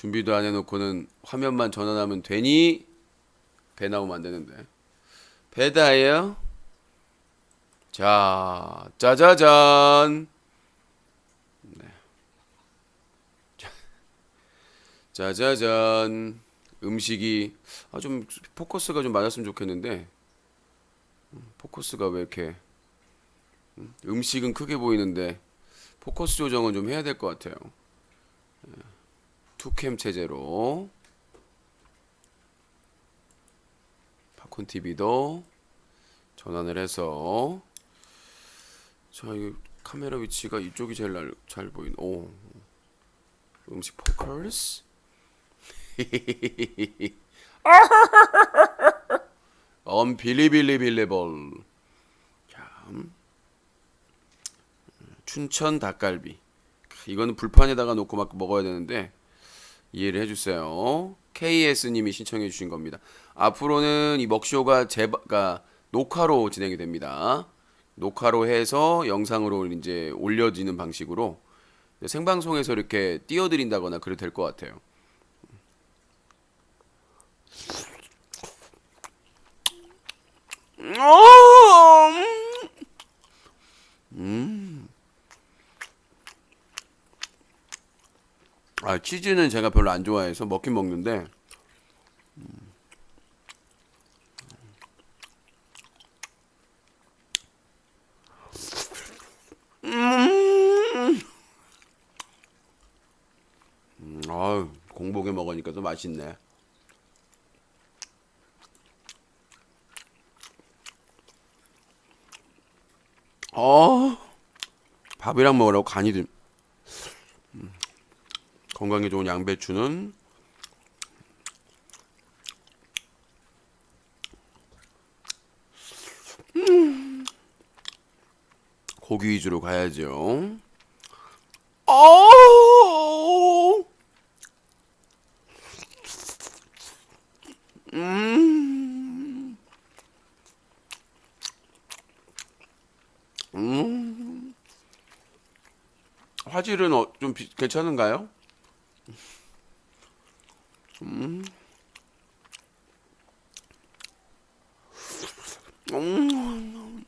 준비도 안 해놓고는 화면만 전환하면 되니 배 나오면 안 되는데 배다예요. 자, 짜자잔. 네. 자, 짜자잔. 음식이 아 좀 포커스가 좀 맞았으면 좋겠는데 음, 포커스가 왜 이렇게 음, 음식은 크게 보이는데 포커스 조정은 좀 해야 될 것 같아요. 예, 투캠 체제로 팝콘 TV도 전환을 해서 자, 이 카메라 위치가 이쪽이 제일 날, 잘 보인. 오. 음식 포커스. 언빌리빌리빌리볼. 참. 춘천 닭갈비. 이거는 불판에다가 놓고 막 먹어야 되는데 이해를 해주세요. KS님이 신청해 주신 겁니다. 앞으로는 이 먹쇼가 제가 녹화로 진행이 됩니다. 녹화로 해서 영상으로 이제 올려지는 방식으로 생방송에서 이렇게 띄워드린다거나 그래도 될 것 같아요. 음. 아 치즈는 제가 별로 안 좋아해서 먹긴 먹는데 음, 아유 공복에 먹으니까 또 맛있네. 어 밥이랑 먹으라고 간이 들. 음, 건강에 좋은 양배추는 음, 고기 위주로 가야죠. 어. 음. 음. 화질은 어, 좀 비- 괜찮은가요? 음. 음.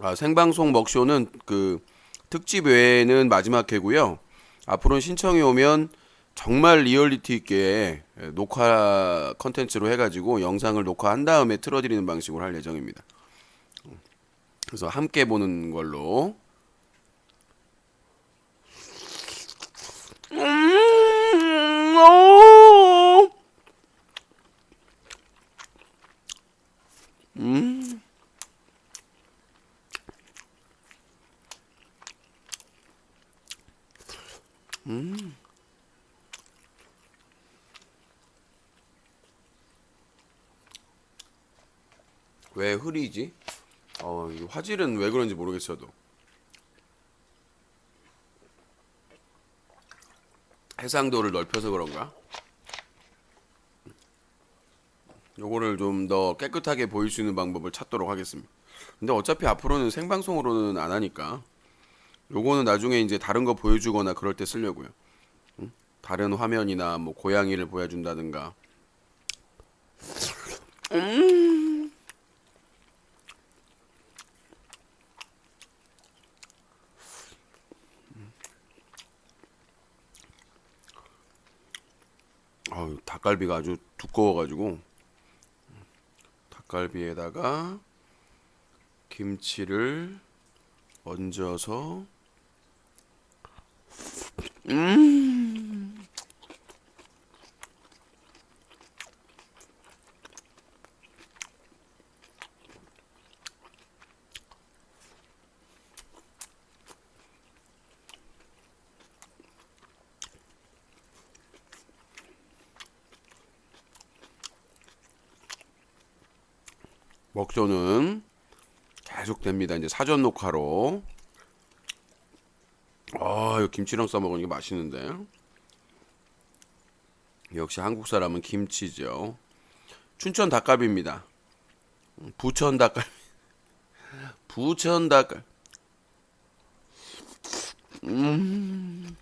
아, 생방송 먹쇼는 그 특집 외에는 마지막 회고요. 앞으로는 신청이 오면 정말 리얼리티 있게 녹화 컨텐츠로 해가지고 영상을 녹화한 다음에 틀어드리는 방식으로 할 예정입니다. 그래서 함께 보는 걸로. 어. 음. 왜 흐리지? 어, 이 화질은 왜 그런지 모르겠어도. 해상도를 넓혀서 그런가? 요거를 좀 더 깨끗하게 보일 수 있는 방법을 찾도록 하겠습니다. 근데 어차피 앞으로는 생방송으로는 안 하니까 요거는 나중에 이제 다른 거 보여주거나 그럴 때 쓰려고요. 응? 다른 화면이나 뭐 고양이를 보여준다든가. 음. 닭갈비가 아주 두꺼워가지고 닭갈비에다가 김치를 얹어서 음 먹조는 계속 됩니다. 이제 사전 녹화로. 아, 이거 김치랑 싸 먹으니까 맛있는데. 역시 한국 사람은 김치죠. 춘천 닭갈비입니다. 부천 닭갈비. 부천 닭갈. 음.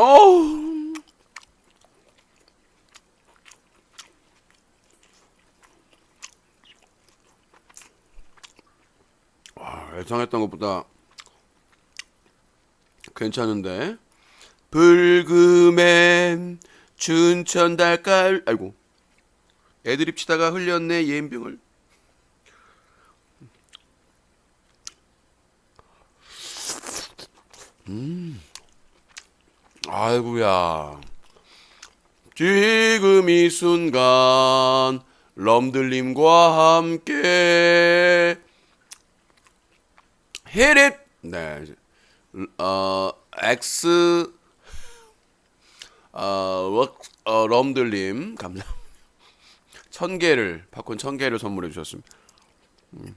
어우. 와, 예상했던 것보다 괜찮은데. 불금엔 춘천 달깔 아이고 애드립 치다가 흘렸네 예인병을 음 아이고야 지금 이 순간 럼들님과 함께 헤릿 네 어, X 어, 워, 어, 럼들님 감사 천 개를 팝콘 천 개를 선물해 주셨습니다. 음.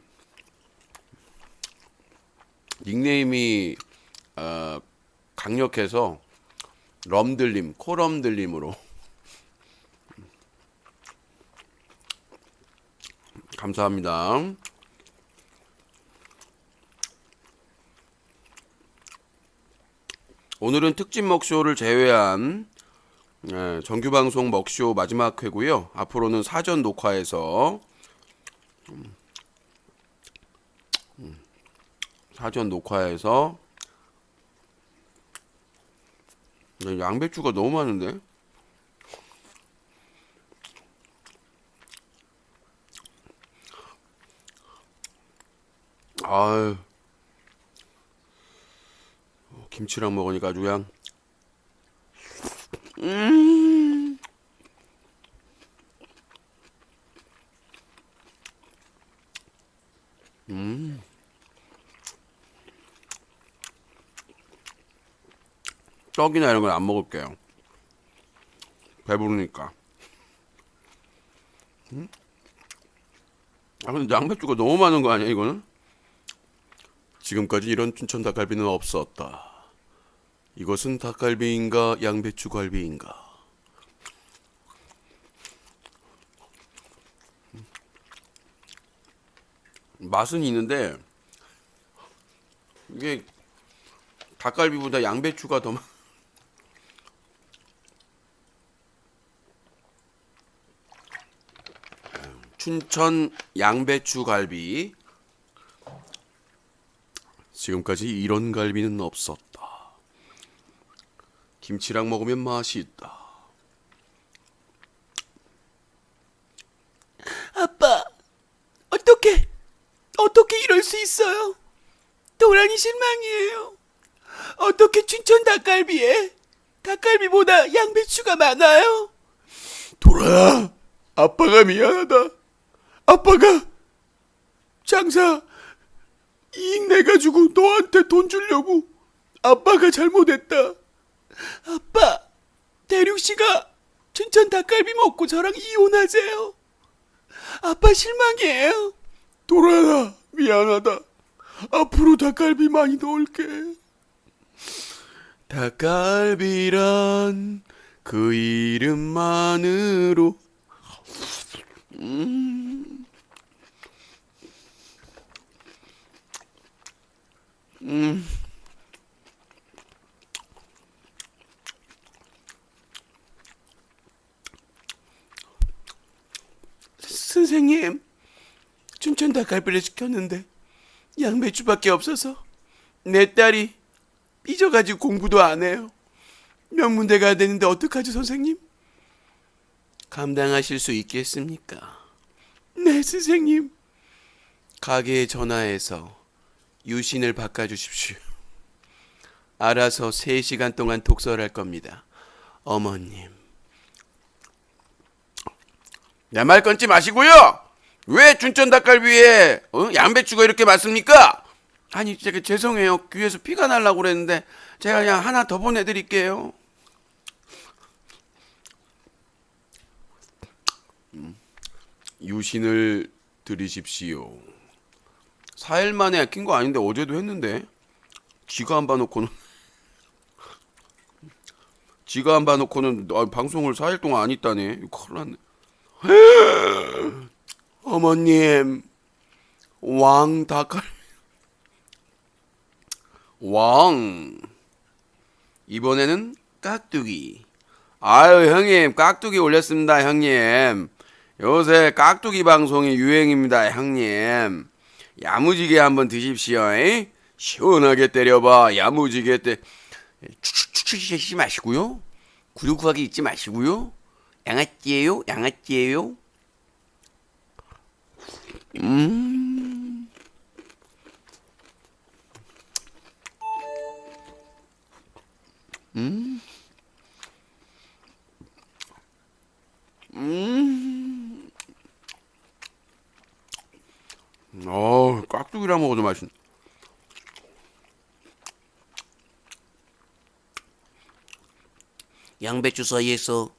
닉네임이 어, 강력해서 럼들님 코럼들님으로 감사합니다. 오늘은 특집 먹쇼를 제외한 예, 정규 방송 먹쇼 마지막 회고요. 앞으로는 사전 녹화해서 음, 음, 사전 녹화해서 야, 양배추가 너무 많은데. 아유. 어, 김치랑 먹으니까 아주 그냥 음. 떡이나 이런 건안 먹을게요. 배부르니까. 음? 아 근데 양배추가 너무 많은 거 아니야 이거는? 지금까지 이런 춘천 닭갈비는 없었다. 이것은 닭갈비인가 양배추 갈비인가? 맛은 있는데 이게 닭갈비보다 양배추가 더 많- 춘천 양배추 갈비 지금까지 이런 갈비는 없었다. 김치랑 먹으면 맛이 있다. 아빠, 어떻게, 어떻게 이럴 수 있어요? 도란이 실망이에요. 어떻게 춘천 닭갈비에 닭갈비보다 양배추가 많아요? 도라야, 아빠가 미안하다. 아빠가 장사 이익 내가지고 너한테 돈 주려고 아빠가 잘못했다. 아빠, 대륙 씨가 춘천 닭갈비 먹고 저랑 이혼하세요. 아빠 실망이에요. 도라야, 미안하다. 앞으로 닭갈비 많이 넣을게. 닭갈비란 그 이름만으로 음. 음. 선생님, 춘천 닭갈비를 시켰는데 양배추밖에 없어서 내 딸이 삐져가지고 공부도 안 해요. 명문대 가야 되는데 어떡하지 선생님? 감당하실 수 있겠습니까? 네 선생님. 가게에 전화해서 유신을 바꿔주십시오. 알아서 3시간 동안 독설할 겁니다. 어머님. 내 말 끊지 마시고요. 왜 춘천 닭갈비에 어? 양배추가 이렇게 많습니까? 아니 제가 죄송해요. 귀에서 피가 날라고 그랬는데 제가 그냥 하나 더 보내드릴게요. 음, 유신을 드리십시오. 4일 만에 낀 거 아닌데 어제도 했는데? 지가 안 봐놓고는. 지가 안 봐놓고는 아, 방송을 4일 동안 안 이거 큰일 났네. 어머님. 왕 닭갈 왕. 이번에는 깍두기. 아유 형님. 깍두기 올렸습니다 형님. 요새 깍두기 방송이 유행입니다 형님. 야무지게 한번 드십시오. 에? 시원하게 때려봐 야무지게 때. 추추추추 마시고요. 구두구하기 잊지 마시고요. 양아찌예요 양아찌예요. 음. 음. 음. 어, 깍두기랑 먹어도 맛있네. 양배추 사이에서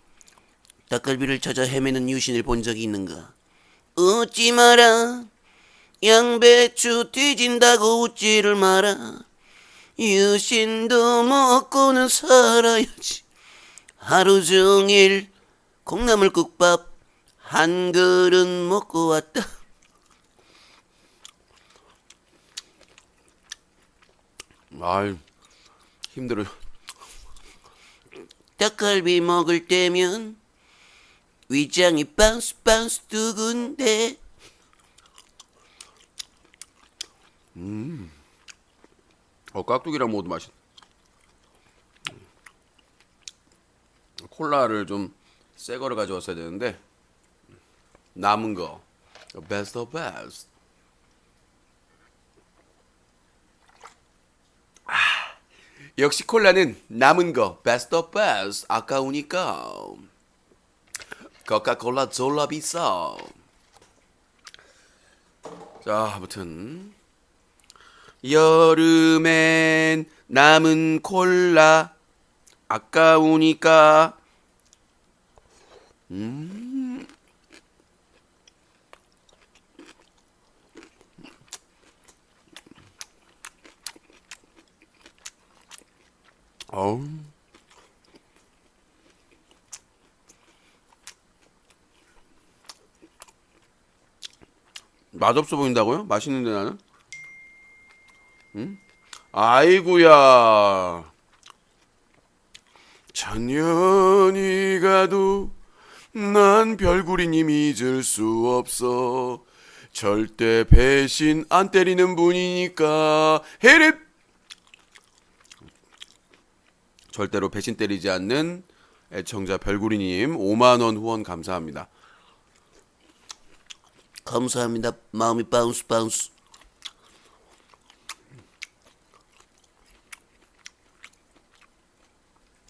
닭갈비를 찾아 헤매는 유신을 본 적이 있는가? 웃지 마라. 양배추 뒤진다고 웃지를 마라. 유신도 먹고는 살아야지. 하루 종일 콩나물국밥 한 그릇 먹고 왔다. 아이, 힘들어. 닭갈비 먹을 때면 위장이 바운스 바운스 두근데 어, 깍두기랑 먹어도 맛있네. 콜라를 좀 새 거를 가져왔어야 되는데 남은 거 best of best. 아, 역시 콜라는 남은 거 best of best 아까우니까 코카콜라 졸라 비싸. 자, 아무튼 여름엔 남은 콜라 아까우니까 음. 어우. 맛없어 보인다고요? 맛있는데 나는? 아이구야. 천년이 가도 난 별구리님 잊을 수 없어. 절대 배신 안 때리는 분이니까. 헤립! 절대로 배신 때리지 않는 애청자 별구리님 5만 원 후원 감사합니다. 감사합니다. 마음이 바운스 바운스.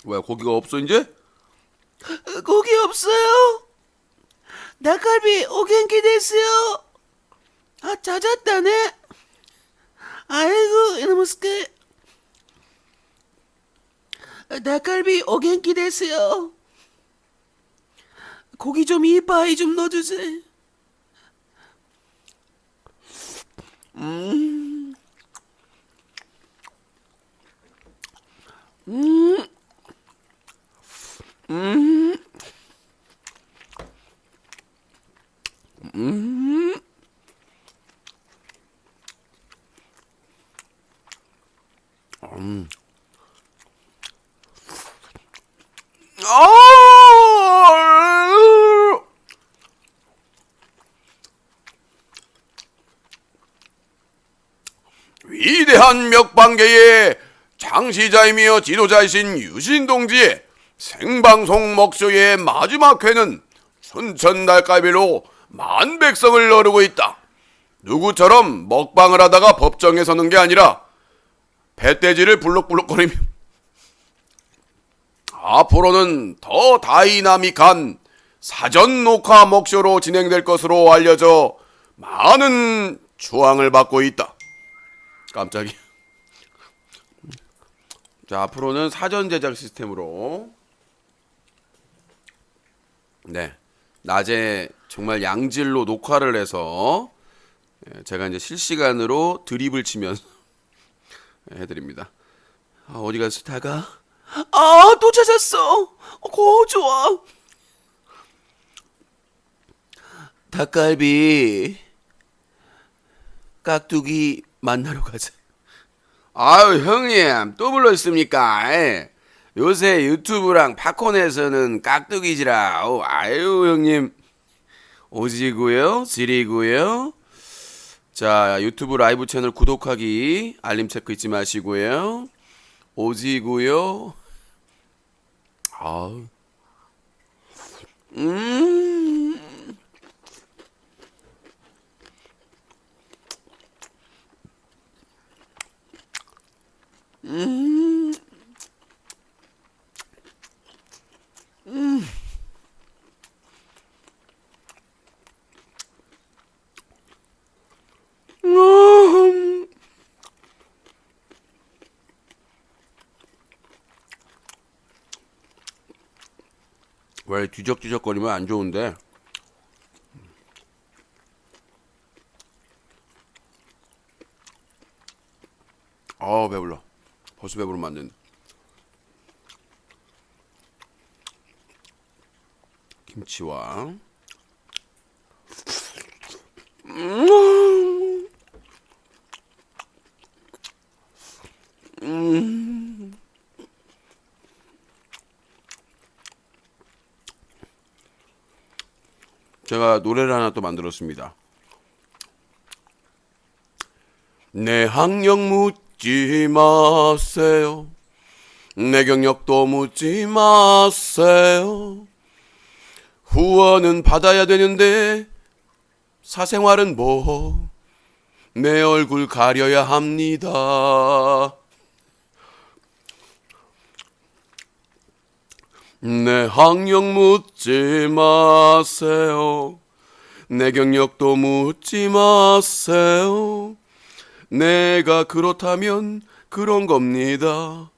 왜 고기가 없어 이제? 고기 없어요. 닭갈비 오겐키 됐어요. 아 찾았다네. 아이고 이놈스케. 닭갈비 오겐키 됐어요. 고기 좀 이빠이 좀 넣어주세요. 아! 위대한 몇방계의 창시자이며 지도자이신 유신 동지의 생방송 먹쇼의 마지막 회는 순천 달갈비로 만 백성을 너르고 있다. 누구처럼 먹방을 하다가 법정에 서는 게 아니라 배돼지를 불룩불룩거리며 앞으로는 더 다이나믹한 사전 녹화 목쇼로 진행될 것으로 알려져 많은 추앙을 받고 있다. 깜짝이야. 자, 앞으로는 사전 제작 시스템으로 네. 낮에 정말 양질로 녹화를 해서 예, 제가 이제 실시간으로 드립을 치면서 해드립니다. 아, 어디 갔어, 다가? 아, 또 찾았어. 고 좋아. 닭갈비 깍두기 만나러 가자. 아유 형님 또 불렀습니까? 예. 요새 유튜브랑 팝콘에서는 깍두기지라. 어, 아유 형님 오지고요, 지리고요. 자 유튜브 라이브 채널 구독하기 알림 체크 잊지 마시고요. 오지고요. 아우. 음. 왜 뒤적뒤적거리면 안 좋은데? 아 배불러. 벌써 안 된다. 김치와 제가 노래를 하나 또 만들었습니다. 내 학력 묻지 마세요. 내 경력도 묻지 마세요. 후원은 받아야 되는데 사생활은 뭐? 내 얼굴 가려야 합니다. 내 학력 묻지 마세요. 내 경력도 묻지 마세요. 내가 그렇다면 그런 겁니다.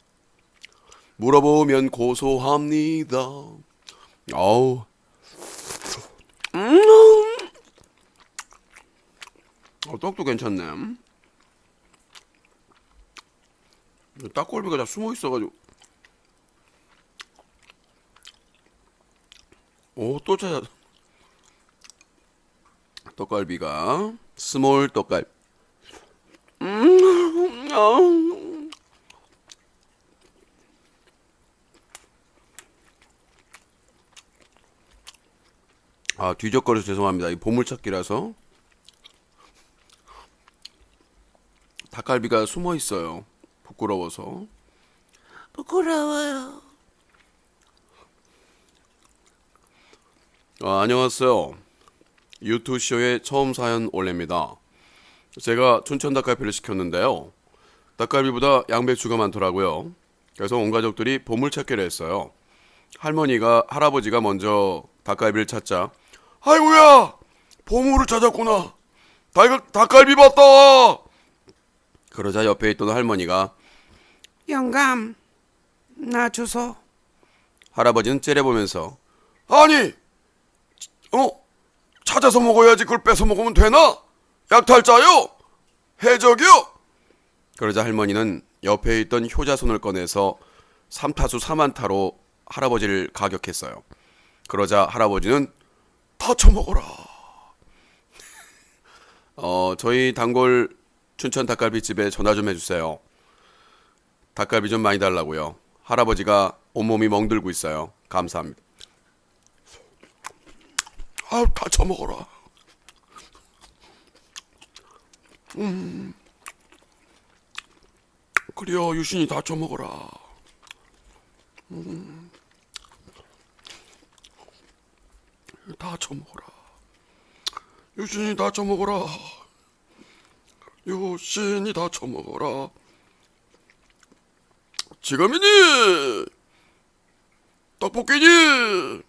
물어보면 고소합니다. 아우. 음. 어, 떡도 괜찮네. 딱골비가 다 숨어 있어가지고. 오, 또 찾아. 떡갈비가 스몰 떡갈. 음, 아. 아, 뒤적거려서 죄송합니다. 이 보물찾기라서. 닭갈비가 숨어 있어요. 부끄러워서. 부끄러워요. 아, 안녕하세요. 유튜쇼의 처음 사연 올립니다. 제가 춘천 닭갈비를 시켰는데요. 닭갈비보다 양배추가 많더라고요. 그래서 온 가족들이 보물찾기를 했어요. 할머니가 할아버지가 먼저 닭갈비를 찾자 아이고야 보물을 찾았구나 닭, 닭갈비 봤다 그러자 옆에 있던 할머니가 영감, 나 주소. 할아버지는 째려보면서 아니 어? 찾아서 먹어야지 그걸 뺏어 먹으면 되나? 약탈자요? 해적이요? 그러자 할머니는 옆에 있던 효자손을 꺼내서 삼타수 사만타로 할아버지를 가격했어요. 그러자 할아버지는 다 처먹어라. 어 저희 단골 춘천 닭갈비집에 전화 좀 해주세요. 닭갈비 좀 많이 달라고요. 할아버지가 온몸이 멍들고 있어요. 감사합니다 아, 다 처먹어라. 음. 그래요, 유신이 다 처먹어라. 음. 다 처먹어라. 유신이 다 처먹어라. 유신이 다 처먹어라. 지금이니? 떡볶이니?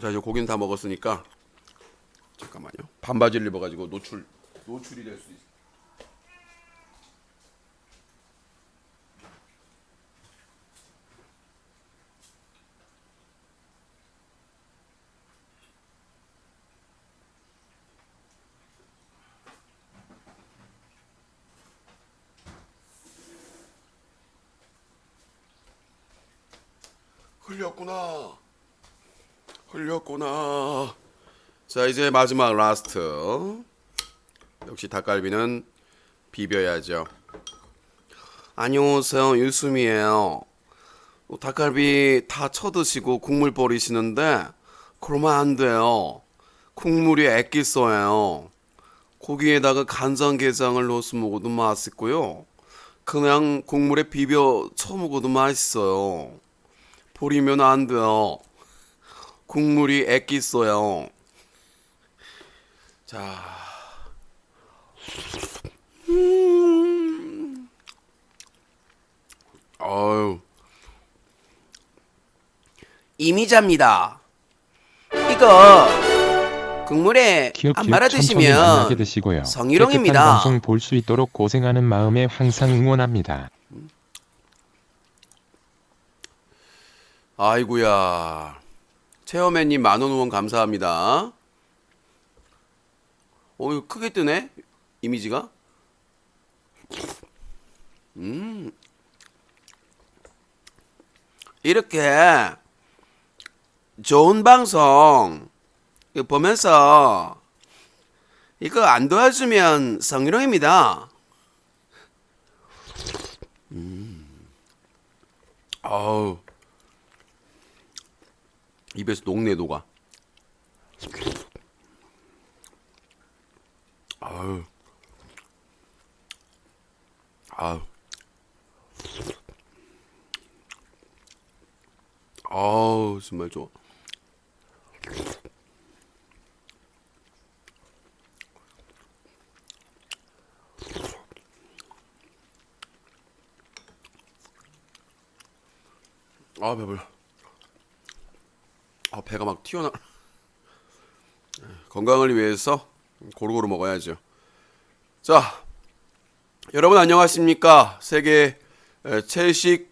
자 이제 고기는 다 먹었으니까 잠깐만요 반바지를 입어가지고 노출 노출이 될 수 있어. 흘렸구나. 흘렸구나. 자 이제 마지막 라스트. 역시 닭갈비는 비벼야죠. 안녕하세요 유수미예요. 어, 닭갈비 다 쳐드시고 국물 버리시는데 그러면 안 돼요. 국물이 액기써요. 고기에다가 간장게장을 넣어서 먹어도 맛있고요. 그냥 국물에 비벼 쳐 먹어도 맛있어요. 버리면 안 돼요. 국물이 액기써요. 자, 음. 어유. 이미자입니다. 이거 국물에 기억 안 기억 말아 천천히 만나게 드시면 드시고요. 성희롱입니다. 깨끗한 방송 볼 수 있도록 고생하는 마음에 항상 응원합니다. 아이구야. 체어맨님 만원 후원 감사합니다. 어, 이거 크게 뜨네? 이미지가? 음. 이렇게 좋은 방송 보면서 이거 안 도와주면 성희롱입니다. 음. 아우. 입에서 녹네 녹아. 아유. 아유. 아우 정말 좋아. 아 배불러. 아 배가 막 튀어나. 건강을 위해서 고루고루 먹어야죠. 자, 여러분 안녕하십니까? 세계 에, 채식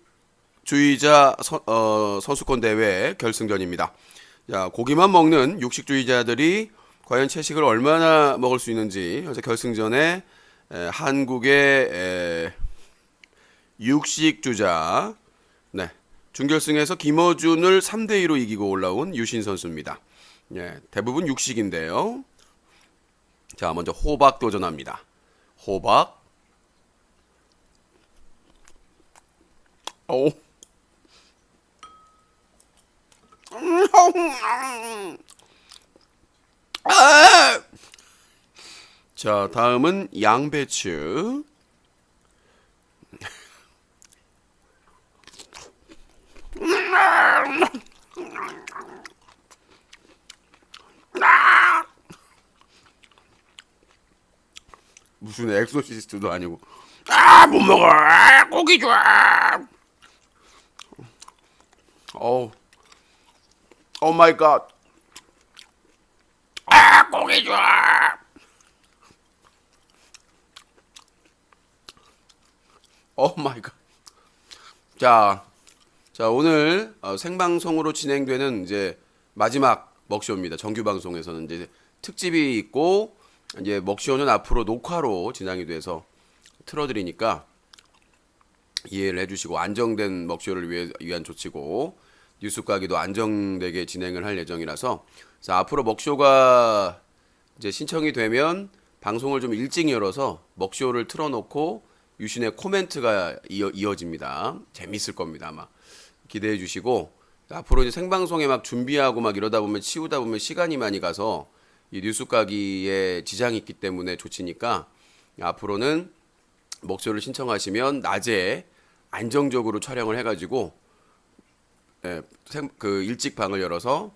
주의자 선, 어, 선수권 대회 결승전입니다. 자, 고기만 먹는 육식주의자들이 과연 채식을 얼마나 먹을 수 있는지 현재 결승전에 에, 한국의 에, 육식주자 네. 준결승에서 김어준을 3대 2로 이기고 올라온 유신 선수입니다. 예, 대부분 육식인데요. 자, 먼저 호박 도전합니다. 호박. 오. 아! 자, 다음은 양배추. 무슨 엑소시스트도 아니고. 아 못 먹어. 아, 고기 좋아. 어우. 오 마이 갓 아 고기 좋아. 오 마이 갓 자 자 오늘 어, 생방송으로 진행되는 이제 마지막 먹쇼입니다 정규 방송에서는 이제 특집이 있고 이제 먹쇼는 앞으로 녹화로 진행이 돼서 틀어드리니까 이해를 해주시고 안정된 먹쇼를 위해, 위한 조치고 뉴스 가기도 안정되게 진행을 할 예정이라서 자, 앞으로 먹쇼가 이제 신청이 되면 방송을 좀 일찍 열어서 먹쇼를 틀어놓고 유신의 코멘트가 이어, 이어집니다. 재밌을 겁니다 아마 기대해 주시고 앞으로 이제 생방송에 막 준비하고 막 이러다 보면 치우다 보면 시간이 많이 가서 이 뉴스 가기에 지장이 있기 때문에 조치니까 앞으로는 목소리를 신청하시면 낮에 안정적으로 촬영을 해가지고 예, 생, 그 일찍 방을 열어서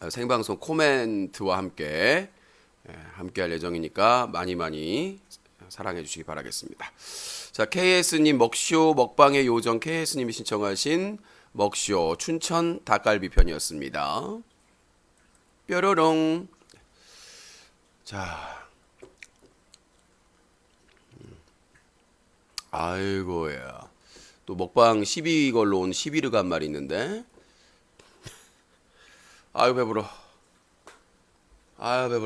어, 생방송 코멘트와 함께 예, 함께 할 예정이니까 많이 많이 사랑해 주시기 바라겠습니다. 자 KS님 먹쇼 먹방의 요정 KS님이 신청하신 먹쇼 춘천 닭갈비 편이었습니다. 뾰로롱. 자. 아이고야. 또 먹방 12 걸로 온 11르가 한 말이 있는데. 아유 배불러. 아유 배불러